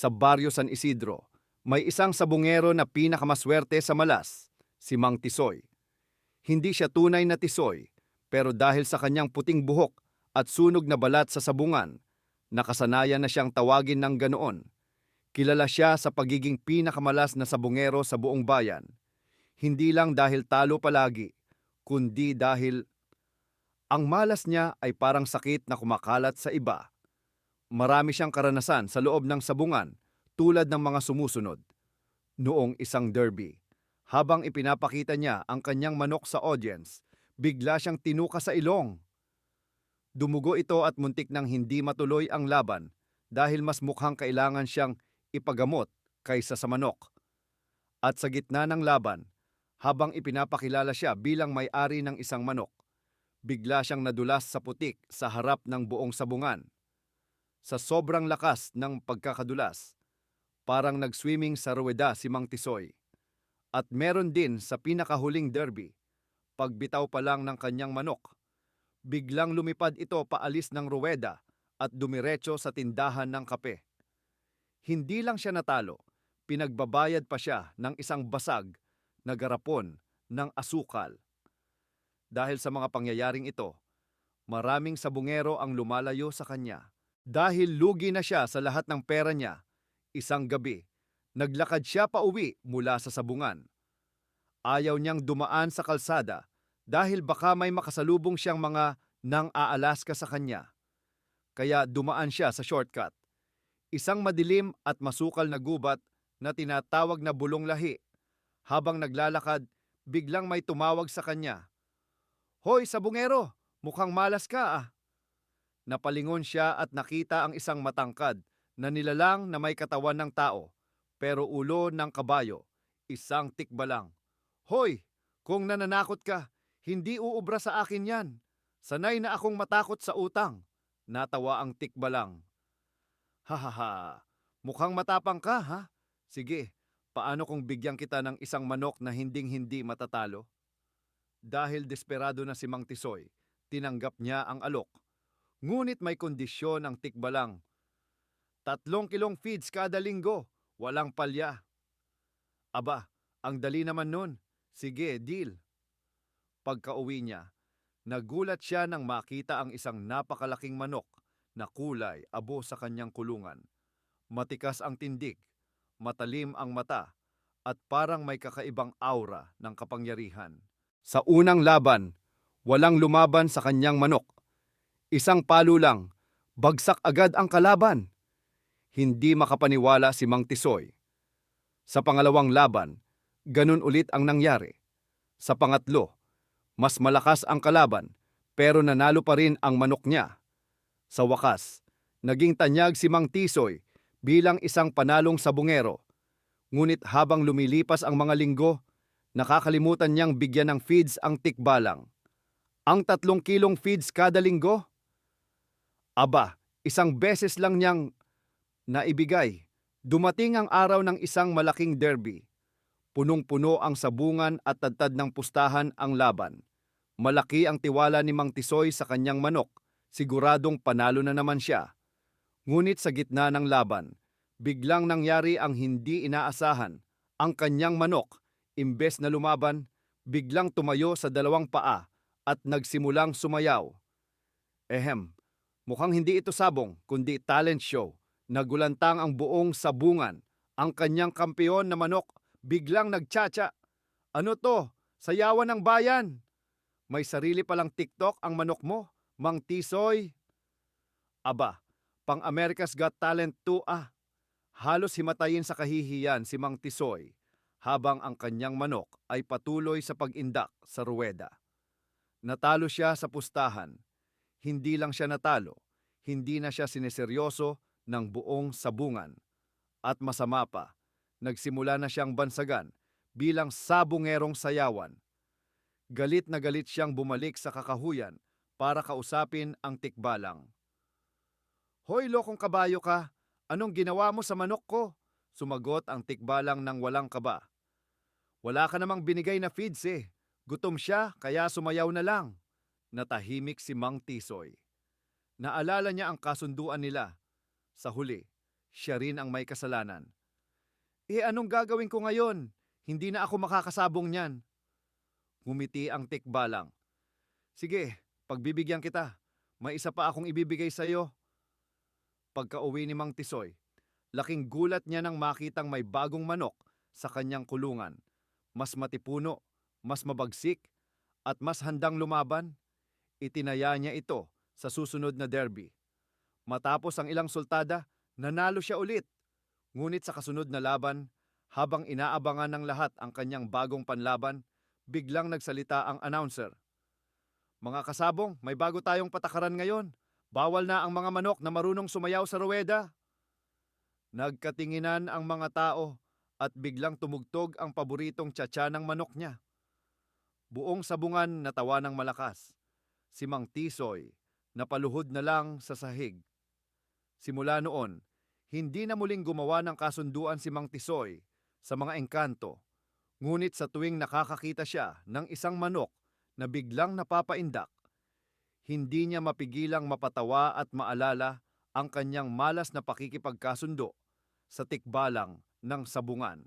Sa Barrio San Isidro, may isang sabungero na pinakamaswerte sa malas, si Mang Tisoy. Hindi siya tunay na tisoy, pero dahil sa kanyang puting buhok at sunog na balat sa sabungan, nakasanayan na siyang tawagin ng ganoon. Kilala siya sa pagiging pinakamalas na sabungero sa buong bayan. Hindi lang dahil talo palagi, kundi dahil ang malas niya ay parang sakit na kumakalat sa iba. Marami siyang karanasan sa loob ng sabungan tulad ng mga sumusunod. Noong isang derby, habang ipinapakita niya ang kanyang manok sa audience, bigla siyang tinuka sa ilong. Dumugo ito at muntik nang hindi matuloy ang laban dahil mas mukhang kailangan siyang ipagamot kaysa sa manok. At sa gitna ng laban, habang ipinapakilala siya bilang may-ari ng isang manok, bigla siyang nadulas sa putik sa harap ng buong sabungan. Sa sobrang lakas ng pagkakadulas, parang nag-swimming sa ruweda si Mang Tisoy. At meron din sa pinakahuling derby, pagbitaw pa lang ng kanyang manok, biglang lumipad ito paalis ng ruweda at dumiretso sa tindahan ng kape. Hindi lang siya natalo, pinagbabayad pa siya ng isang basag na garapon ng asukal. Dahil sa mga pangyayaring ito, maraming sabungero ang lumalayo sa kanya. Dahil lugi na siya sa lahat ng pera niya, isang gabi, naglakad siya pa uwi mula sa sabungan. Ayaw niyang dumaan sa kalsada dahil baka may makasalubong siyang mga nang aalaska sa kanya. Kaya dumaan siya sa shortcut. Isang madilim at masukal na gubat na tinatawag na bulong lahi. Habang naglalakad, biglang may tumawag sa kanya. Hoy, sabungero! Mukhang malas ka ah! Napalingon siya at nakita ang isang matangkad na nilalang na may katawan ng tao, pero ulo ng kabayo, isang tikbalang. Hoy, kung nananakot ka, hindi uubra sa akin yan. Sanay na akong matakot sa utang. Natawa ang tikbalang. Hahaha, mukhang matapang ka ha? Sige, paano kung bigyan kita ng isang manok na hinding-hindi matatalo? Dahil desperado na si Mang Tisoy, tinanggap niya ang alok. Ngunit may kondisyon ang tikbalang. Tatlong kilong feeds kada linggo, walang palya. Aba, ang dali naman nun. Sige, deal. Pagka-uwi niya, nagulat siya nang makita ang isang napakalaking manok na kulay abo sa kanyang kulungan. Matikas ang tindig, matalim ang mata, at parang may kakaibang aura ng kapangyarihan. Sa unang laban, walang lumaban sa kanyang manok. Isang palo lang, bagsak agad ang kalaban. Hindi makapaniwala si Mang Tisoy. Sa pangalawang laban, ganun ulit ang nangyari. Sa pangatlo, mas malakas ang kalaban pero nanalo pa rin ang manok niya. Sa wakas, naging tanyag si Mang Tisoy bilang isang panalong sabungero. Ngunit habang lumilipas ang mga linggo, nakakalimutan niyang bigyan ng feeds ang tikbalang. Ang tatlong kilong feeds kada linggo? Aba, isang beses lang niyang naibigay. Dumating ang araw ng isang malaking derby. Punong-puno ang sabungan at tadtad ng pustahan ang laban. Malaki ang tiwala ni Mang Tisoy sa kanyang manok. Siguradong panalo na naman siya. Ngunit sa gitna ng laban, biglang nangyari ang hindi inaasahan. Ang kanyang manok, imbes na lumaban, biglang tumayo sa dalawang paa at nagsimulang sumayaw. Ehem, mukhang hindi ito sabong kundi talent show. Nagulantang ang buong sabungan. Ang kanyang kampeon na manok biglang nagtsatsa. Ano to? Sayawan ng bayan! May sarili palang TikTok ang manok mo, Mang Tisoy. Aba, pang America's Got Talent 2 ah. Halos himatayin sa kahihiyan si Mang Tisoy habang ang kanyang manok ay patuloy sa pag-indak sa ruweda. Natalo siya sa pustahan. Hindi lang siya natalo, hindi na siya sineseryoso ng buong sabungan. At masama pa, nagsimula na siyang bansagan bilang sabungerong sayawan. Galit na galit siyang bumalik sa kakahuyan para kausapin ang tikbalang. Hoy lokong kabayo ka, anong ginawa mo sa manok ko? Sumagot ang tikbalang ng walang kaba. Wala ka namang binigay na feeds eh. Gutom siya kaya sumayaw na lang. Natahimik si Mang Tisoy. Naalala niya ang kasunduan nila. Sa huli, siya rin ang may kasalanan. Eh anong gagawin ko ngayon? Hindi na ako makakasabong niyan. Ngumiti ang tikbalang. Sige, pagbibigyan kita. May isa pa akong ibibigay sa iyo. Pagka-uwi ni Mang Tisoy, laking gulat niya nang makitang may bagong manok sa kanyang kulungan. Mas matipuno, mas mabagsik, at mas handang lumaban. Itinaya niya ito sa susunod na derby. Matapos ang ilang sultada, nanalo siya ulit. Ngunit sa kasunod na laban, habang inaabangan ng lahat ang kanyang bagong panlaban, biglang nagsalita ang announcer. Mga kasabong, may bago tayong patakaran ngayon. Bawal na ang mga manok na marunong sumayaw sa ruweda. Nagkatinginan ang mga tao at biglang tumugtog ang paboritong tsatsa ng manok niya. Buong sabungan natawa ng malakas. Si Mang Tisoy napaluhod na lang sa sahig. Simula noon, hindi na muling gumawa ng kasunduan si Mang Tisoy sa mga engkanto. Ngunit sa tuwing nakakakita siya ng isang manok na biglang napapaindak, hindi niya mapigilang mapatawa at maalala ang kanyang malas na pakikipagkasundo sa tikbalang ng sabungan.